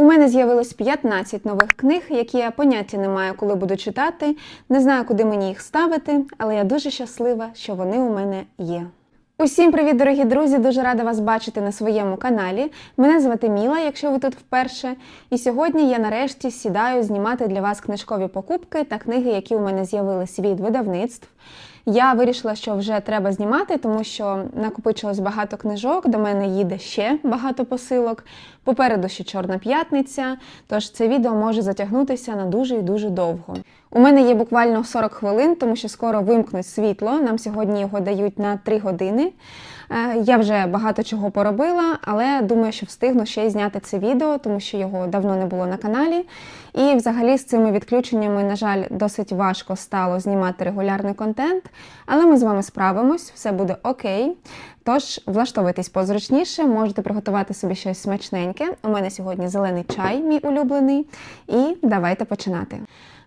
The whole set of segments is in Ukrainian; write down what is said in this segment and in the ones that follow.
У мене з'явилось 15 нових книг, які я поняття не маю, коли буду читати. Не знаю, куди мені їх ставити, але я дуже щаслива, що вони у мене є. Усім привіт, дорогі друзі! Дуже рада вас бачити на своєму каналі. Мене звати Міла, якщо ви тут вперше. І сьогодні я нарешті сідаю знімати для вас книжкові покупки та книги, які у мене з'явились від видавництв. Я вирішила, що вже треба знімати, тому що накопичилось багато книжок. До мене їде ще багато посилок. Попереду ще Чорна п'ятниця, тож це відео може затягнутися на дуже і дуже довго. У мене є буквально 40 хвилин, тому що скоро вимкнуть світло. Нам сьогодні його дають на 3 години. Е, Я вже багато чого поробила, але думаю, що встигну ще й зняти це відео, тому що його давно не було на каналі. І взагалі з цими відключеннями, на жаль, досить важко стало знімати регулярний контент. Але ми з вами справимось, все буде окей. Тож влаштовуйтесь позручніше, можете приготувати собі щось смачненьке. У мене сьогодні зелений чай, мій улюблений. І давайте починати.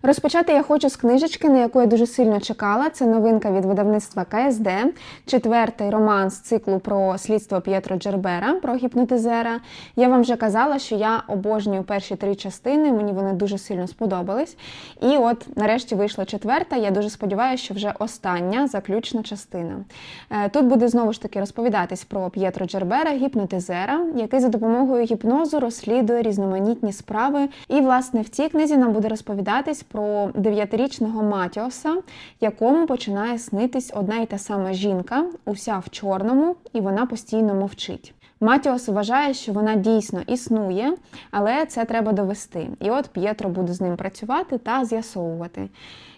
Розпочати я хочу з книжечки, на яку я дуже сильно чекала. Це новинка від видавництва КСД, четвертий роман з циклу про слідство П'єтро Джербера, про гіпнотизера. Я вам вже казала, що я обожнюю перші три частини, мені вони дуже сильно сподобались. І от нарешті вийшла четверта. Я дуже сподіваюся, що вже остання заключна частина. Е, Тут буде знову ж таки розповідатись про П'єтро Джербера, гіпнотизера, який за допомогою гіпнозу розслідує різноманітні справи. І, власне, в цій книзі нам буде розповідатись про дев'ятирічного Матіоса, якому починає снитись одна й та сама жінка, уся в чорному, і вона постійно мовчить. Матіос вважає, що вона дійсно існує, але це треба довести. І от П'єтро буде з ним працювати та з'ясовувати.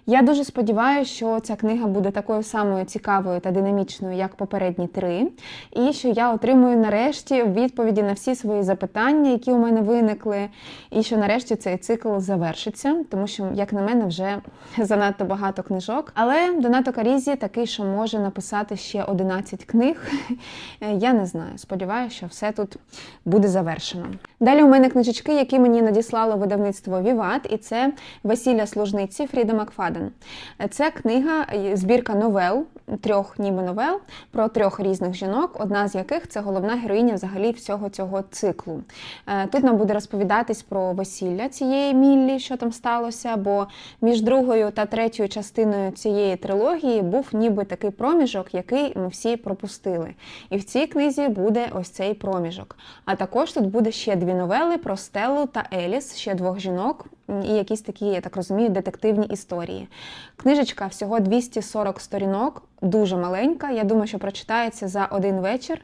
Я дуже сподіваюся, що ця книга буде такою самою цікавою та динамічною, як попередні три, і що я отримую нарешті відповіді на всі свої запитання, які у мене виникли, і що нарешті цей цикл завершиться, тому що, як на мене, вже занадто багато книжок. Але Донато Карізі такий, що може написати ще 11 книг. Я не знаю. Сподіваюся, що все тут буде завершено. Далі у мене книжечки, які мені надіслало видавництво Віват, і це Весілля служниці Фріда Макфаден. Це книга, збірка новел, трьох ніби новел про трьох різних жінок, одна з яких це головна героїня взагалі всього цього циклу. Е, Тут нам буде розповідатись про весілля цієї Міллі, що там сталося, бо між другою та третьою частиною цієї трилогії був ніби такий проміжок, який ми всі пропустили. І в цій книзі буде ось цей проміжок. А також тут буде ще дві новели про Стеллу та Еліс, ще двох жінок. І якісь такі, я так розумію, детективні історії. Книжечка всього 240 сторінок, дуже маленька. Я думаю, що прочитається за один вечір.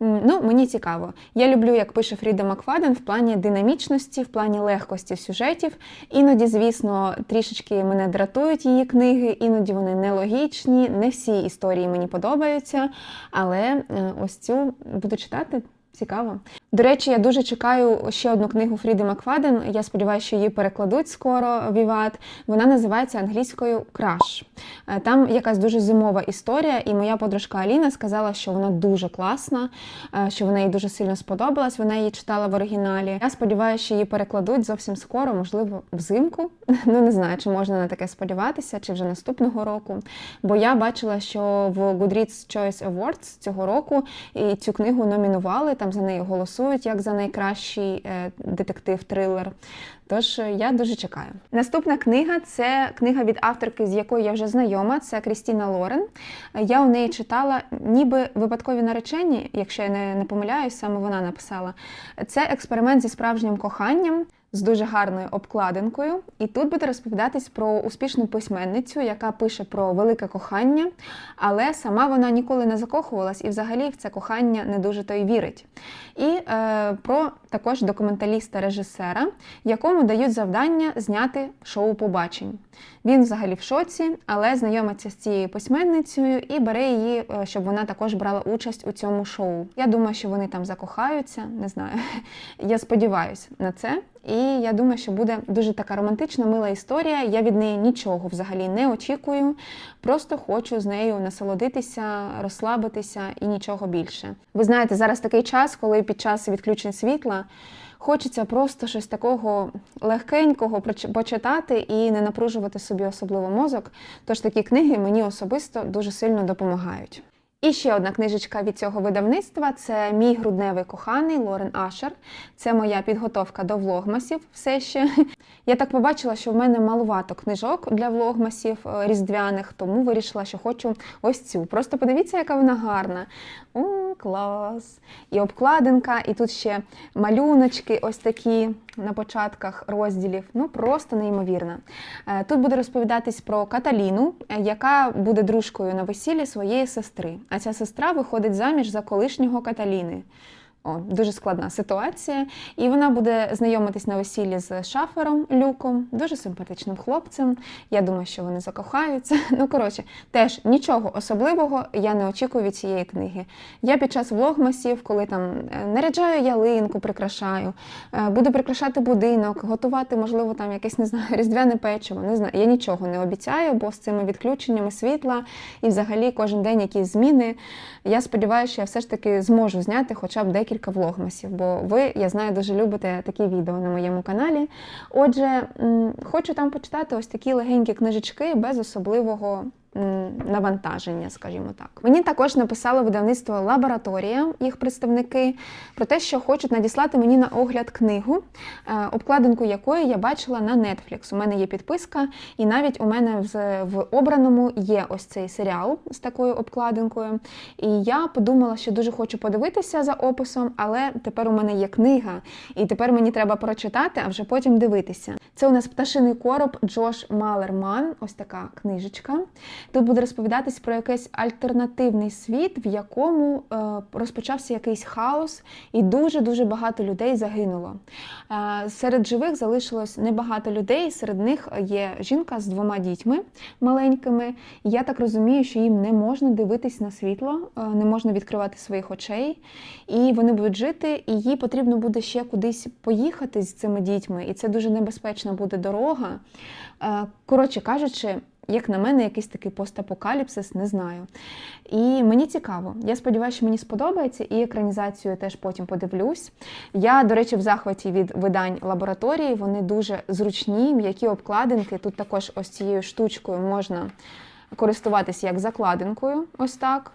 Ну, мені цікаво. Я люблю, як пише Фріда Макфаден, в плані динамічності, в плані легкості сюжетів. Іноді, звісно, трішечки мене дратують її книги, іноді вони нелогічні. Не всі історії мені подобаються, але е, ось цю буду читати. Цікаво. До речі, я дуже чекаю ще одну книгу Фріди Макфаден. Я сподіваюся, що її перекладуть скоро Віват. Вона називається англійською Краш. Там якась дуже зимова історія, і моя подружка Аліна сказала, що вона дуже класна, е, що вона їй дуже сильно сподобалась. Вона її читала в оригіналі. Я сподіваюся, що її перекладуть зовсім скоро, можливо, взимку. Ну не знаю, чи можна на таке сподіватися, чи вже наступного року. Бо я бачила, що в Goodreads Choice Awards цього року і цю книгу номінували. Там за неї голосують як за найкращий е, детектив-трилер. Тож е, я дуже чекаю. Наступна книга це книга від авторки, з якою я вже знайома. Це Крістіна Лорен. Я у неї читала ніби випадкові наречені, якщо я не помиляюсь, саме вона написала. Це експеримент зі справжнім коханням. З дуже гарною обкладинкою, і тут буде розповідатись про успішну письменницю, яка пише про велике кохання, але сама вона ніколи не закохувалась і взагалі в це кохання не дуже то й вірить. І е, про також документаліста-режисера, якому дають завдання зняти шоу побачень. Він взагалі в шоці, але знайомиться з цією письменницею і бере її, е, щоб вона також брала участь у цьому шоу. Я думаю, що вони там закохаються, не знаю. Я сподіваюся на це. І я думаю, що буде дуже така романтична, мила історія. Я від неї нічого взагалі не очікую. Просто хочу з нею насолодитися, розслабитися і нічого більше. Ви знаєте, зараз такий час, коли під час відключень світла. Хочеться просто щось такого легкенького почитати і не напружувати собі особливо мозок. Тож такі книги мені особисто дуже сильно допомагають. І ще одна книжечка від цього видавництва це мій грудневий коханий Лорен Ашер. Це моя підготовка до влогмасів. Все ще я так побачила, що в мене малувато книжок для влогмасів е, різдвяних, тому вирішила, що хочу ось цю. Просто подивіться, яка вона гарна. О, клас! І обкладинка, і тут ще малюночки, ось такі на початках розділів. Ну просто неймовірно. Е, Тут буде розповідатись про Каталіну, е, яка буде дружкою на весіллі своєї сестри. А ця сестра виходить заміж за колишнього Каталіни. О, дуже складна ситуація. І вона буде знайомитись на весіллі з шафером Люком, дуже симпатичним хлопцем. Я думаю, що вони закохаються. Ну, коротше, теж нічого особливого я не очікую від цієї книги. Я під час влогмасів, коли там е, наряджаю ялинку, прикрашаю, е, буду прикрашати будинок, готувати, можливо, там якесь не знаю, різдвяне печиво. Не знаю. Я нічого не обіцяю, бо з цими відключеннями світла і взагалі кожен день якісь зміни. Я сподіваюся, що я все ж таки зможу зняти хоча б декілька влогмасів, бо ви, я знаю, дуже любите такі відео на моєму каналі. Отже, хочу там почитати ось такі легенькі книжечки без особливого навантаження, скажімо так. Мені також написало видавництво Лабораторія, їх представники, про те, що хочуть надіслати мені на огляд книгу, е, обкладинку якої я бачила на Netflix. У мене є підписка, і навіть у мене в, в обраному є ось цей серіал з такою обкладинкою. І я подумала, що дуже хочу подивитися за описом, але тепер у мене є книга, і тепер мені треба прочитати, а вже потім дивитися. Це у нас пташиний короб Джош Малерман, ось така книжечка. Тут буде розповідатись про якийсь альтернативний світ, в якому е, розпочався якийсь хаос, і дуже-дуже багато людей загинуло. Е, серед живих залишилось небагато людей, серед них є жінка з двома дітьми маленькими. Я так розумію, що їм не можна дивитись на світло, е, не можна відкривати своїх очей, і вони будуть жити, і їй потрібно буде ще кудись поїхати з цими дітьми, і це дуже небезпечна буде дорога. Коротше кажучи, як на мене, якийсь такий постапокаліпсис, не знаю. І мені цікаво. Я сподіваюся, що мені сподобається, і екранізацію теж потім подивлюсь. Я, до речі, в захваті від видань лабораторії. Вони дуже зручні, м'які обкладинки. Тут також ось цією штучкою можна користуватися як закладинкою, ось так.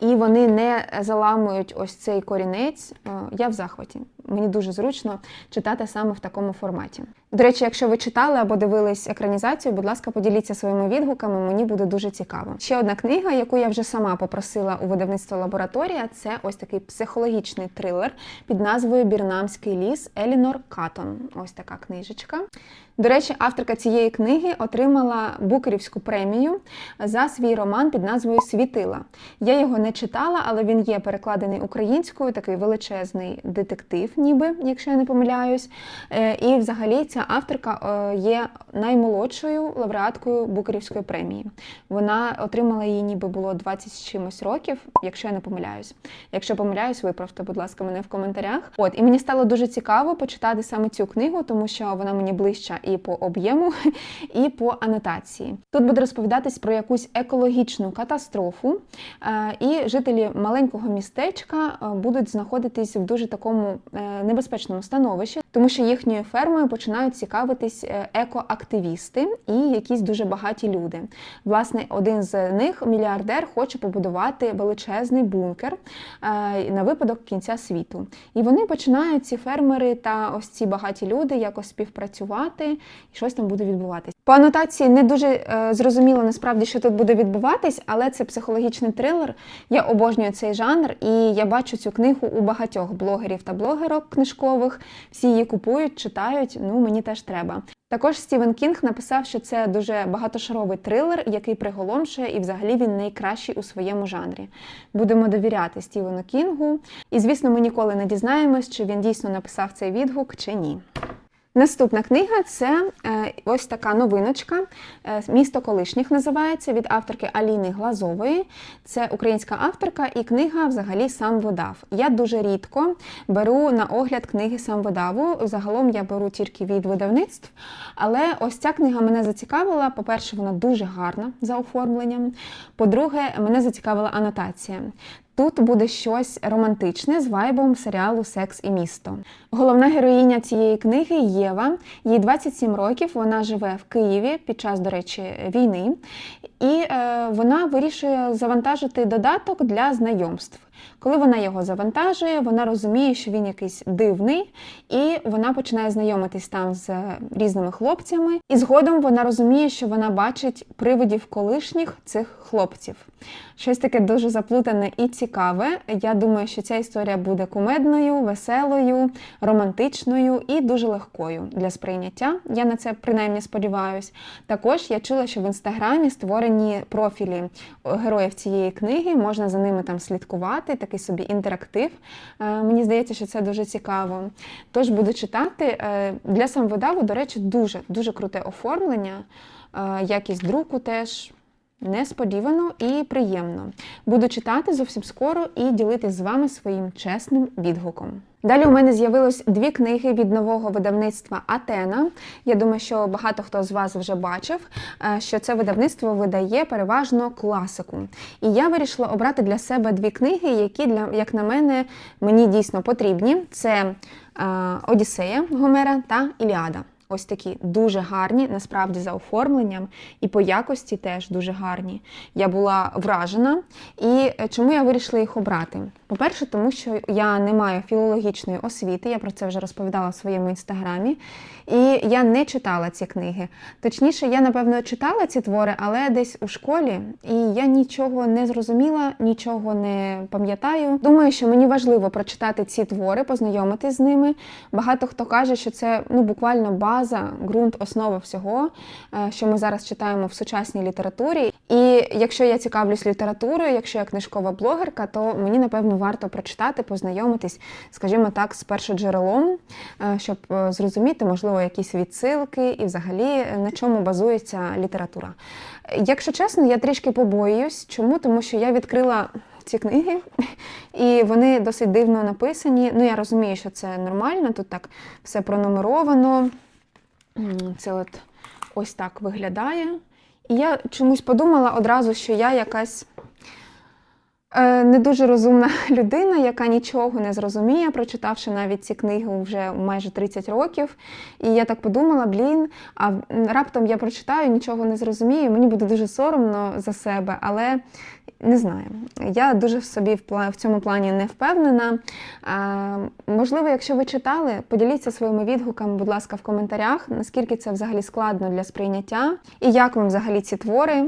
І вони не заламують ось цей корінець. Е, Я в захваті. Мені дуже зручно читати саме в такому форматі. До речі, якщо ви читали або дивились екранізацію, будь ласка, поділіться своїми відгуками, мені буде дуже цікаво. Ще одна книга, яку я вже сама попросила у видавництво лабораторія, це ось такий психологічний трилер під назвою Бірнамський ліс Елінор Катон. Ось така книжечка. До речі, авторка цієї книги отримала Букерівську премію за свій роман під назвою Світила. Я його не читала, але він є перекладений українською, такий величезний детектив, ніби, якщо я не помиляюсь. Е, І взагалі ця авторка е, є наймолодшою лауреаткою Букерівської премії. Вона отримала її, ніби було 20 з чимось років, якщо я не помиляюсь. Якщо помиляюсь, виправте, будь ласка, мене в коментарях. От і мені стало дуже цікаво почитати саме цю книгу, тому що вона мені ближча і по об'єму, і по анотації. Тут буде розповідатись про якусь екологічну катастрофу, е, і жителі маленького містечка будуть знаходитись в дуже такому небезпечному становищі, тому що їхньою фермою починають цікавитись е, екоактивісти і якісь дуже багаті люди. Власне, один з них, мільярдер, хоче побудувати величезний бункер е, на випадок кінця світу. І вони починають ці фермери та ось ці багаті люди якось співпрацювати, і щось там буде відбуватись. По анотації не дуже е, зрозуміло насправді, що тут буде відбуватись, але це психологічний трилер. Я обожнюю цей жанр, і я бачу цю книгу у багатьох блогерів та блогерок книжкових. Всі її купують, читають. Ну мені теж треба. Також Стівен Кінг написав, що це дуже багатошаровий трилер, який приголомшує, і взагалі він найкращий у своєму жанрі. Будемо довіряти Стівену Кінгу. І звісно, ми ніколи не дізнаємось, чи він дійсно написав цей відгук чи ні. Наступна книга це е, ось така новиночка. е, Місто колишніх називається від авторки Аліни Глазової. Це українська авторка, і книга взагалі сам видав. Я дуже рідко беру на огляд книги сам видаву. Загалом я беру тільки від видавництв. Але ось ця книга мене зацікавила. По-перше, вона дуже гарна за оформленням. По-друге, мене зацікавила анотація. Тут буде щось романтичне з вайбом серіалу Секс і місто. Головна героїня цієї книги Єва. Їй 27 років. Вона живе в Києві під час, до речі, війни, і е, вона вирішує завантажити додаток для знайомств. Коли вона його завантажує, вона розуміє, що він якийсь дивний, і вона починає знайомитись там з різними хлопцями. І згодом вона розуміє, що вона бачить привидів колишніх цих хлопців. Щось таке дуже заплутане і цікаве. Я думаю, що ця історія буде кумедною, веселою, романтичною і дуже легкою для сприйняття. Я на це принаймні сподіваюся. Також я чула, що в інстаграмі створені профілі героїв цієї книги, можна за ними там слідкувати, такий собі інтерактив. Е, Мені здається, що це дуже цікаво. Тож буду читати. Е, Для самовидаву, до речі, дуже дуже круте оформлення, е, якість друку теж. Несподівано і приємно. Буду читати зовсім скоро і ділитись з вами своїм чесним відгуком. Далі у мене з'явилось дві книги від нового видавництва Атена. Я думаю, що багато хто з вас вже бачив, е, що це видавництво видає переважно класику. І я вирішила обрати для себе дві книги, які для як на мене мені дійсно потрібні. Це е, Одіссея Гомера та Іліада. Ось такі дуже гарні, насправді за оформленням і по якості теж дуже гарні. Я була вражена. І чому я вирішила їх обрати? По-перше, тому що я не маю філологічної освіти, я про це вже розповідала в своєму інстаграмі. І я не читала ці книги. Точніше, я, напевно, читала ці твори, але десь у школі, і я нічого не зрозуміла, нічого не пам'ятаю. Думаю, що мені важливо прочитати ці твори, познайомитись з ними. Багато хто каже, що це ну, буквально база, ґрунт, основа всього, е, що ми зараз читаємо в сучасній літературі. І якщо я цікавлюсь літературою, якщо я книжкова блогерка, то мені напевно варто прочитати, познайомитись, скажімо так, з першоджерелом, е, щоб е, зрозуміти, можливо, якісь відсилки і взагалі на чому базується література. Якщо чесно, я трішки побоююсь. Чому? Тому що я відкрила ці книги, і вони досить дивно написані. Ну, я розумію, що це нормально, тут так все пронумеровано. Це от ось так виглядає. І я чомусь подумала одразу, що я якась е, не дуже розумна людина, яка нічого не зрозуміє, прочитавши навіть ці книги вже майже 30 років. І я так подумала, блін, а раптом я прочитаю, нічого не зрозумію, мені буде дуже соромно за себе, але не знаю. Я дуже в собі в, цьому плані не впевнена. Можливо, якщо ви читали, поділіться своїми відгуками, будь ласка, в коментарях, наскільки це взагалі складно для сприйняття, і як вам взагалі ці твори.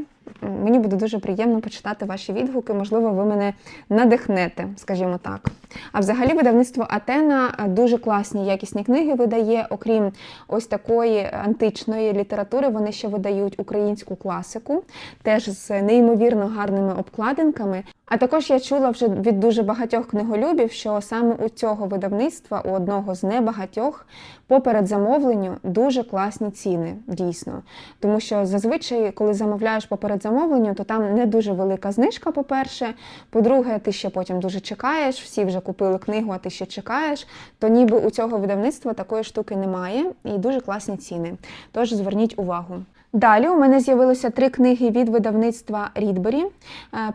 Мені буде дуже приємно почитати ваші відгуки, можливо, ви мене надихнете, скажімо так. А взагалі видавництво Атена дуже класні якісні книги видає. Окрім ось такої античної літератури, вони ще видають українську класику, теж з неймовірно гарними обкладинками. А також я чула вже від дуже багатьох книголюбів, що саме у цього видавництва, у одного з небагатьох, по передзамовленню дуже класні ціни, дійсно. Тому що зазвичай, коли замовляєш по передзамовленню, то там не дуже велика знижка, по-перше. По-друге, ти ще потім дуже чекаєш, всі вже купили книгу, а ти ще чекаєш. То ніби у цього видавництва такої штуки немає і дуже класні ціни. Тож зверніть увагу. Далі у мене з'явилося три книги від видавництва Рідбері.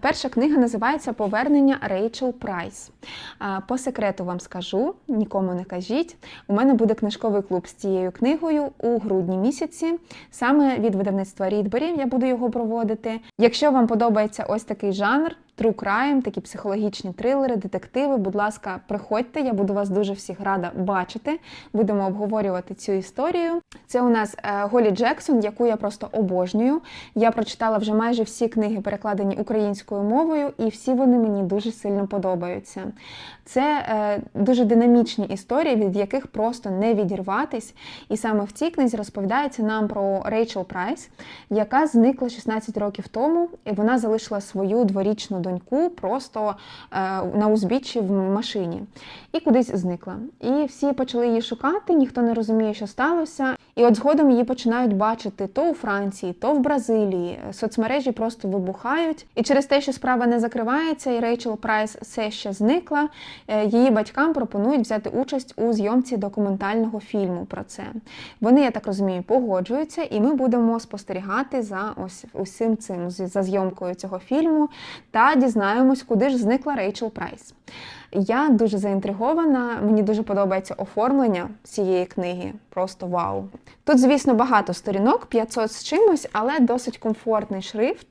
Перша книга називається Повернення Рейчел Прайс. Е, По секрету вам скажу, нікому не кажіть. У мене буде книжковий клуб з цією книгою у грудні місяці. Саме від видавництва Рідбері я буду його проводити. Якщо вам подобається ось такий жанр, True Crime, такі психологічні трилери, детективи. Будь ласка, приходьте, я буду вас дуже всіх рада бачити. Будемо обговорювати цю історію. Це у нас е, Голі Джексон, яку я просто обожнюю. Я прочитала вже майже всі книги, перекладені українською мовою, і всі вони мені дуже сильно подобаються. Це е, дуже динамічні історії, від яких просто не відірватись. І саме в цій книзі розповідається нам про Рейчел Прайс, яка зникла 16 років тому, і вона залишила свою дворічну доньку просто е, на узбіччі в машині і кудись зникла. І всі почали її шукати, ніхто не розуміє, що сталося. І от згодом її починають бачити то у Франції, то в Бразилії. Соцмережі просто вибухають. І через те, що справа не закривається, і Рейчел Прайс все ще зникла. е, Її батькам пропонують взяти участь у зйомці документального фільму про це. Вони, я так розумію, погоджуються, і ми будемо спостерігати за ось усім цим за зйомкою цього фільму та дізнаємось, куди ж зникла Рейчел Прайс. Я дуже заінтригована, мені дуже подобається оформлення цієї книги. Просто вау. Тут, звісно, багато сторінок, 500 з чимось, але досить комфортний шрифт.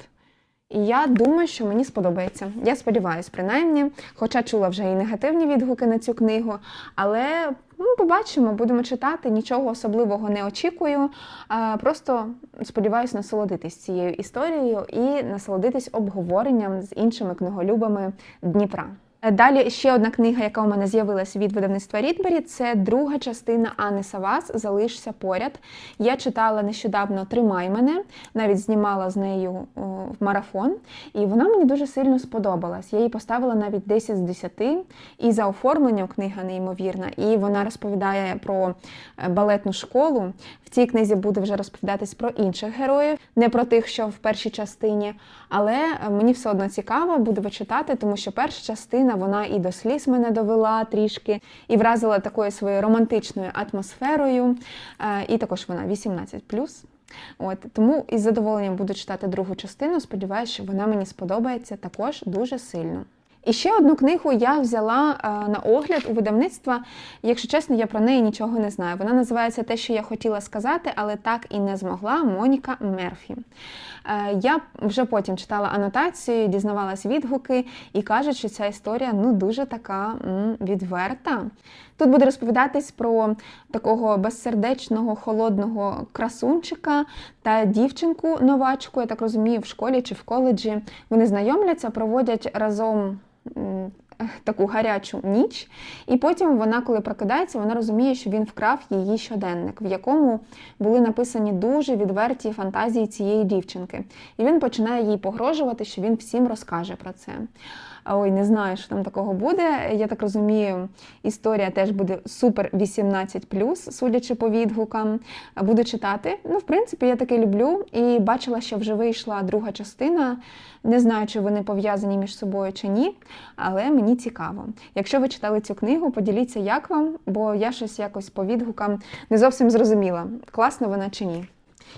І я думаю, що мені сподобається. Я сподіваюся, принаймні, хоча чула вже і негативні відгуки на цю книгу, але ну, побачимо, будемо читати. Нічого особливого не очікую. Просто сподіваюся насолодитись цією історією і насолодитись обговоренням з іншими книголюбами Дніпра. Е, Далі ще одна книга, яка у мене з'явилася від видавництва Рідбері, це друга частина Анни Савас Залишся поряд. Я читала нещодавно Тримай мене, навіть знімала з нею в марафон, і вона мені дуже сильно сподобалась. Я їй поставила навіть 10 з 10, і за оформленням книга неймовірна, і вона розповідає про е, балетну школу. В цій книзі буде вже розповідатись про інших героїв, не про тих, що в першій частині. Але е, мені все одно цікаво буде почитати, тому що перша частина вона і до сліз мене довела трішки, і вразила такою своєю романтичною атмосферою. Е, І також вона 18+. От тому із задоволенням буду читати другу частину. Сподіваюся, що вона мені сподобається також дуже сильно. І ще одну книгу я взяла е, на огляд у видавництва. Якщо чесно, я про неї нічого не знаю. Вона називається Те, що я хотіла сказати, але так і не змогла. Моніка Мерфі. Е, я вже потім читала анотацію, дізнавалась відгуки і кажуть, що ця історія ну дуже така відверта. Тут буде розповідатись про такого безсердечного, холодного красунчика та дівчинку новачку, я так розумію, в школі чи в коледжі. Вони знайомляться, проводять разом. Таку гарячу ніч, і потім вона, коли прокидається, вона розуміє, що він вкрав її щоденник, в якому були написані дуже відверті фантазії цієї дівчинки. І він починає їй погрожувати, що він всім розкаже про це. Ой, не знаю, що там такого буде. Я так розумію, історія теж буде супер 18+, судячи по відгукам. Буду читати. Ну, в принципі, я таке люблю і бачила, що вже вийшла друга частина. Не знаю, чи вони пов'язані між собою чи ні, але мені цікаво. Якщо ви читали цю книгу, поділіться, як вам, бо я щось якось по відгукам не зовсім зрозуміла, класна вона чи ні.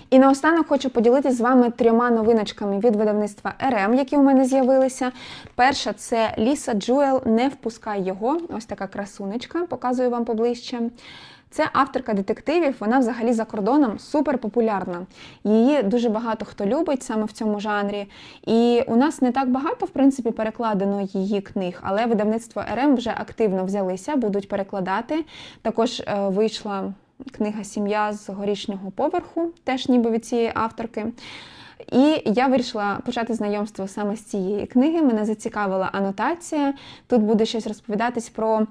І наостанок хочу поділитися з вами трьома новиночками від видавництва РМ, які у мене з'явилися. Перша це Ліса Джуел Не впускай його. Ось така красунечка, показую вам поближче. Це авторка детективів, вона взагалі за кордоном супер популярна. Її дуже багато хто любить саме в цьому жанрі. І у нас не так багато, в принципі, перекладено її книг, але видавництво РМ вже активно взялися, будуть перекладати. Також е, вийшла книга Сім'я з горішнього поверху, теж ніби від цієї авторки. І я вирішила почати знайомство саме з цієї книги. Мене зацікавила анотація. Тут буде щось розповідатись про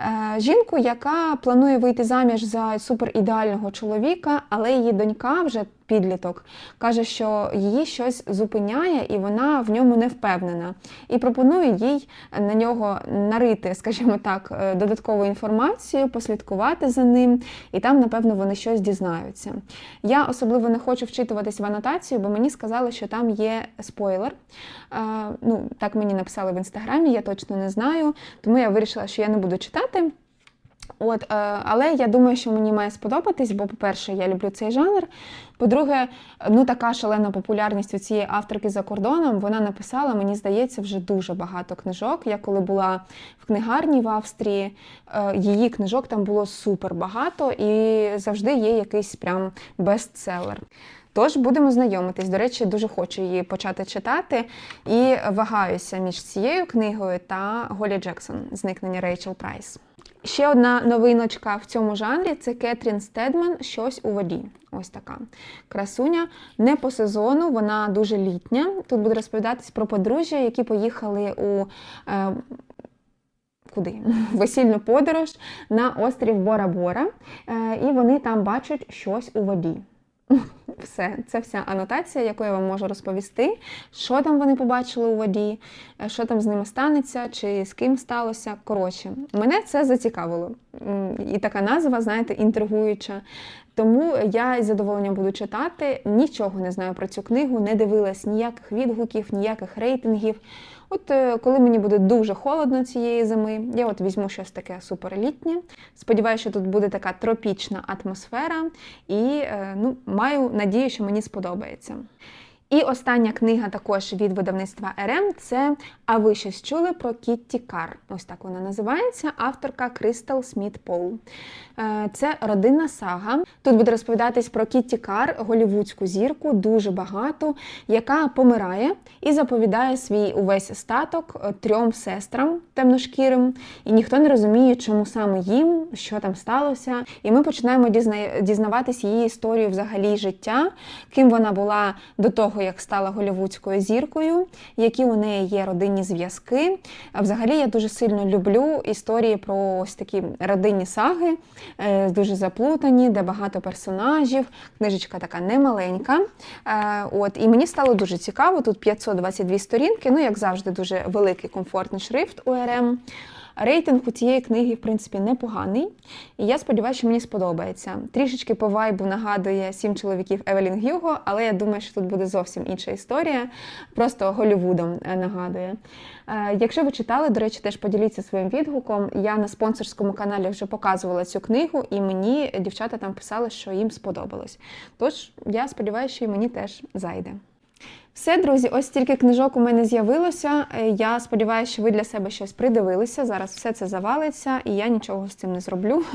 е, жінку, яка планує вийти заміж за суперідеального чоловіка, але її донька вже підліток каже, що її щось зупиняє, і вона в ньому не впевнена. І пропонує їй на нього нарити, скажімо так, е, додаткову інформацію, послідкувати за ним, і там, напевно, вони щось дізнаються. Я особливо не хочу вчитуватись в анотацію, бо мені сказали, що там є спойлер. Е, ну, так мені написали в інстаграмі, я точно не знаю, тому я вирішила, що я не буду читати. От, е, але я думаю, що мені має сподобатись, бо, по-перше, я люблю цей жанр. По-друге, ну така шалена популярність у цієї авторки за кордоном. Вона написала, мені здається, вже дуже багато книжок. Я коли була в книгарні в Австрії, е, її книжок там було супер багато і завжди є якийсь прям бестселер. Тож будемо знайомитись. До речі, дуже хочу її почати читати і вагаюся між цією книгою та Голі Джексон Зникнення Рейчел Прайс. Ще одна новиночка в цьому жанрі це Кетрін Стедман Щось у воді. Ось така красуня. Не по сезону, вона дуже літня. Тут буде розповідатись про подружжя, які поїхали у. Е, Куди? Весільну подорож на острів Бора-Бора, Е, і вони там бачать щось у воді. Все, це вся анотація, яку я вам можу розповісти, що там вони побачили у воді, е, що там з ними станеться, чи з ким сталося. Коротше, мене це зацікавило. І така назва, знаєте, інтригуюча. Тому я із задоволенням буду читати. Нічого не знаю про цю книгу, не дивилась ніяких відгуків, ніяких рейтингів. От е, коли мені буде дуже холодно цієї зими, я от візьму щось таке суперлітнє. Сподіваюся, що тут буде така тропічна атмосфера, і е, ну, маю надію, що мені сподобається. І остання книга також від видавництва РМ це А ви щось чули про Кітті Кар? Ось так вона називається, авторка Кристал Сміт Пол. Е, Це родинна сага. Тут буде розповідатись про Кітті Кар, голівудську зірку, дуже багато, яка помирає і заповідає свій увесь статок е, трьом сестрам темношкірим. І ніхто не розуміє, чому саме їм, що там сталося. І ми починаємо дізна... дізнаватись її історію взагалі життя, ким вона була до того, як стала голівудською зіркою, які у неї є родинні зв'язки. Взагалі я дуже сильно люблю історії про ось такі родинні саги, е, дуже заплутані, де багато персонажів. Книжечка така немаленька. Е, От, і мені стало дуже цікаво. Тут 522 сторінки, ну як завжди, дуже великий комфортний шрифт у РМ. Рейтинг у цієї книги, в принципі, непоганий. І я сподіваюся, що мені сподобається. Трішечки по вайбу нагадує сім чоловіків Евелін Гюго, але я думаю, що тут буде зовсім інша історія. Просто Голлівудом е, нагадує. Е, Якщо ви читали, до речі, теж поділіться своїм відгуком. Я на спонсорському каналі вже показувала цю книгу, і мені дівчата там писали, що їм сподобалось. Тож я сподіваюся, що і мені теж зайде. Все, друзі, ось стільки книжок у мене з'явилося. Е, Я сподіваюся, що ви для себе щось придивилися. Зараз все це завалиться, і я нічого з цим не зроблю.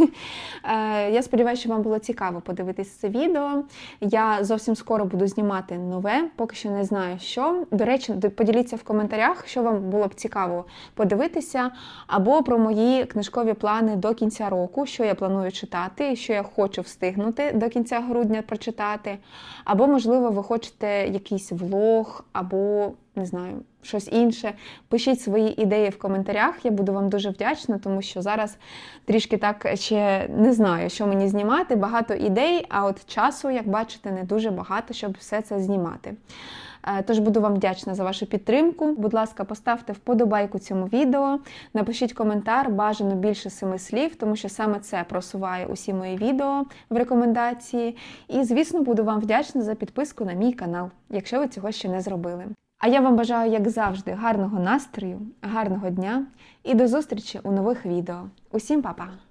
Е, Я сподіваюся, що вам було цікаво подивитись це відео. Я зовсім скоро буду знімати нове, поки що не знаю що. До речі, поділіться в коментарях, що вам було б цікаво подивитися, або про мої книжкові плани до кінця року, що я планую читати, що я хочу встигнути до кінця грудня прочитати. Або, можливо, ви хочете якийсь влог, або не знаю, щось інше. Пишіть свої ідеї в коментарях. Я буду вам дуже вдячна, тому що зараз трішки так ще не знаю, що мені знімати. Багато ідей, а от часу, як бачите, не дуже багато, щоб все це знімати. Е, Тож буду вам вдячна за вашу підтримку. Будь ласка, поставте вподобайку цьому відео, напишіть коментар, бажано більше семи слів, тому що саме це просуває усі мої відео в рекомендації. І, звісно, буду вам вдячна за підписку на мій канал, якщо ви цього ще не зробили. А я вам бажаю, як завжди, гарного настрою, гарного дня і до зустрічі у нових відео. Усім па-па!